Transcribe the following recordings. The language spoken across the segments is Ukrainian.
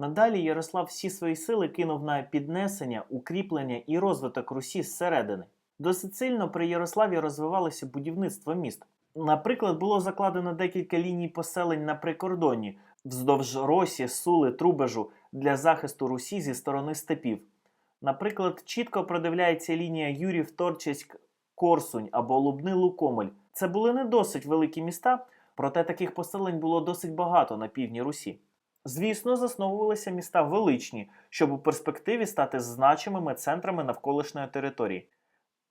Надалі Ярослав всі свої сили кинув на піднесення, укріплення і розвиток Русі зсередини. Досить сильно при Ярославі розвивалося будівництво міст. Наприклад, було закладено декілька ліній поселень на прикордонні вздовж Росі, Сули, Трубежу для захисту Русі зі сторони степів. Наприклад, чітко продивляється лінія Юрів Торчеськ Корсунь або Лубни Лукомель. Це були не досить великі міста, проте таких поселень було досить багато на півдні Русі. Звісно, засновувалися міста величні, щоб у перспективі стати значимими центрами навколишньої території.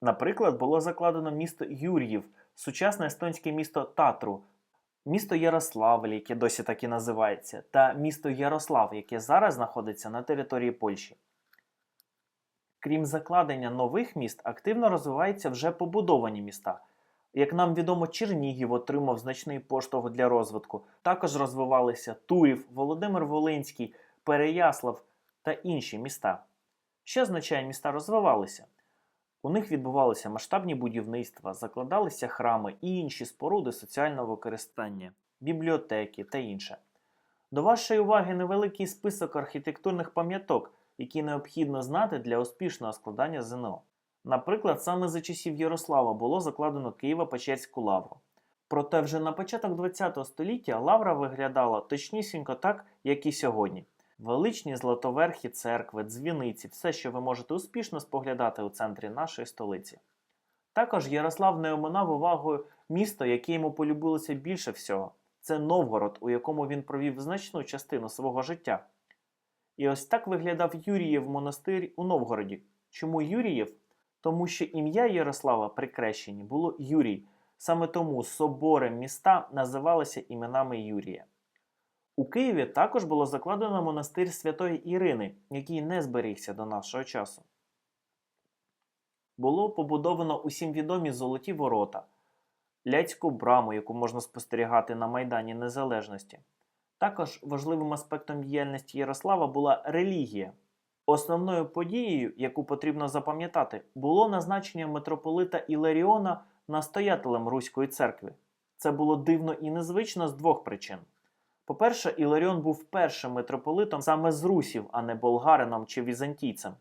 Наприклад, було закладено місто Юр'їв, сучасне естонське місто Татру, місто Ярославль, яке досі так і називається, та місто Ярослав, яке зараз знаходиться на території Польщі. Крім закладення нових міст, активно розвиваються вже побудовані міста. Як нам відомо, Чернігів отримав значний поштовх для розвитку. Також розвивалися Турів, Володимир Волинський, Переяслав та інші міста. Що означає міста розвивалися? У них відбувалися масштабні будівництва, закладалися храми і інші споруди соціального використання, бібліотеки та інше. До вашої уваги невеликий список архітектурних пам'яток, які необхідно знати для успішного складання ЗНО. Наприклад, саме за часів Ярослава було закладено Києво-Печерську лавру. Проте вже на початок ХХ століття лавра виглядала точнісінько так, як і сьогодні. Величні златоверхі церкви, дзвіниці, все, що ви можете успішно споглядати у центрі нашої столиці. Також Ярослав не оминав увагою місто, яке йому полюбилося більше всього це Новгород, у якому він провів значну частину свого життя. І ось так виглядав Юрієв монастир у Новгороді. Чому Юрієв? Тому що ім'я Ярослава при крещенні було Юрій. Саме тому собори міста називалися іменами Юрія. У Києві також було закладено монастир Святої Ірини, який не зберігся до нашого часу. Було побудовано усім відомі золоті ворота, ляцьку браму, яку можна спостерігати на Майдані Незалежності. Також важливим аспектом діяльності Ярослава була релігія. Основною подією, яку потрібно запам'ятати, було назначення митрополита Іларіона настоятелем Руської церкви. Це було дивно і незвично з двох причин. По-перше, Іларіон був першим митрополитом саме з русів, а не болгарином чи візантійцем.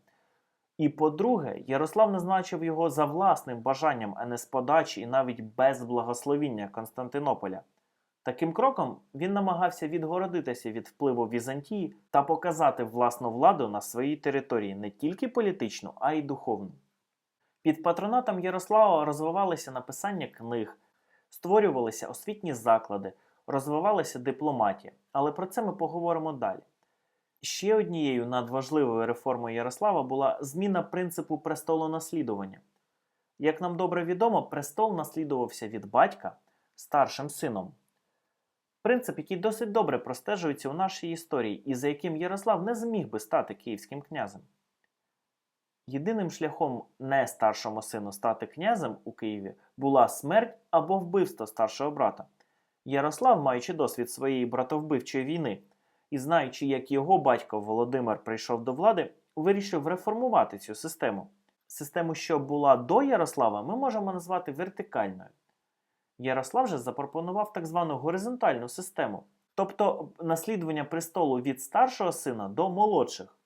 І по-друге, Ярослав назначив його за власним бажанням, а не з подачі і навіть без благословіння Константинополя. Таким кроком він намагався відгородитися від впливу Візантії та показати власну владу на своїй території не тільки політичну, а й духовну. Під патронатом Ярослава розвивалося написання книг, створювалися освітні заклади, розвивалася дипломатія, але про це ми поговоримо далі. Ще однією надважливою реформою Ярослава була зміна принципу престолонаслідування. Як нам добре відомо, престол наслідувався від батька старшим сином. Принцип, який досить добре простежується у нашій історії, і за яким Ярослав не зміг би стати київським князем. Єдиним шляхом не старшому сину стати князем у Києві була смерть або вбивство старшого брата. Ярослав, маючи досвід своєї братовбивчої війни і знаючи, як його батько Володимир прийшов до влади, вирішив реформувати цю систему. Систему, що була до Ярослава, ми можемо назвати вертикальною. Ярослав же запропонував так звану горизонтальну систему, тобто наслідування престолу від старшого сина до молодших.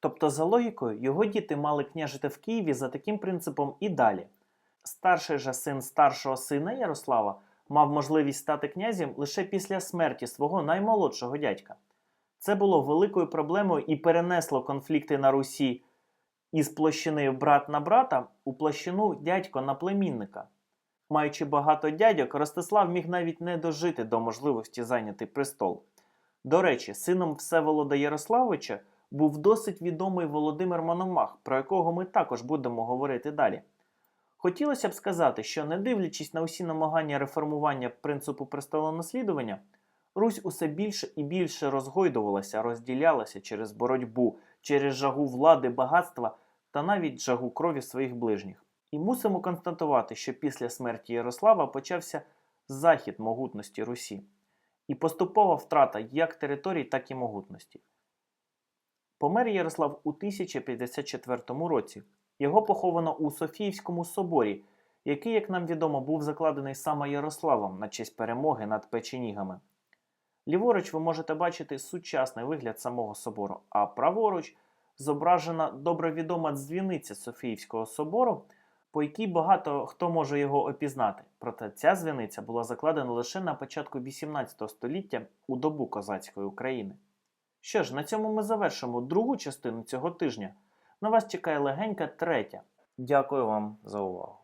Тобто, за логікою, його діти мали княжити в Києві за таким принципом і далі. Старший же син старшого сина Ярослава мав можливість стати князем лише після смерті свого наймолодшого дядька. Це було великою проблемою і перенесло конфлікти на Русі із площини брат на брата у площину дядько на племінника. Маючи багато дядьок, Ростислав міг навіть не дожити до можливості зайняти престол. До речі, сином Всеволода Ярославича був досить відомий Володимир Мономах, про якого ми також будемо говорити далі. Хотілося б сказати, що не дивлячись на усі намагання реформування принципу престолонаслідування, Русь усе більше і більше розгойдувалася, розділялася через боротьбу, через жагу влади, багатства та навіть жагу крові своїх ближніх. І мусимо констатувати, що після смерті Ярослава почався захід могутності Русі і поступова втрата як територій, так і могутності. Помер Ярослав у 1054 році. Його поховано у Софіївському соборі, який, як нам відомо, був закладений саме Ярославом на честь перемоги над печенігами. Ліворуч ви можете бачити сучасний вигляд самого собору, а праворуч зображена добре відома дзвіниця Софіївського собору, по якій багато хто може його опізнати. Проте ця дзвіниця була закладена лише на початку 18 століття у добу козацької України. Що ж, на цьому ми завершимо другу частину цього тижня. На вас чекає легенька третя. Дякую вам за увагу.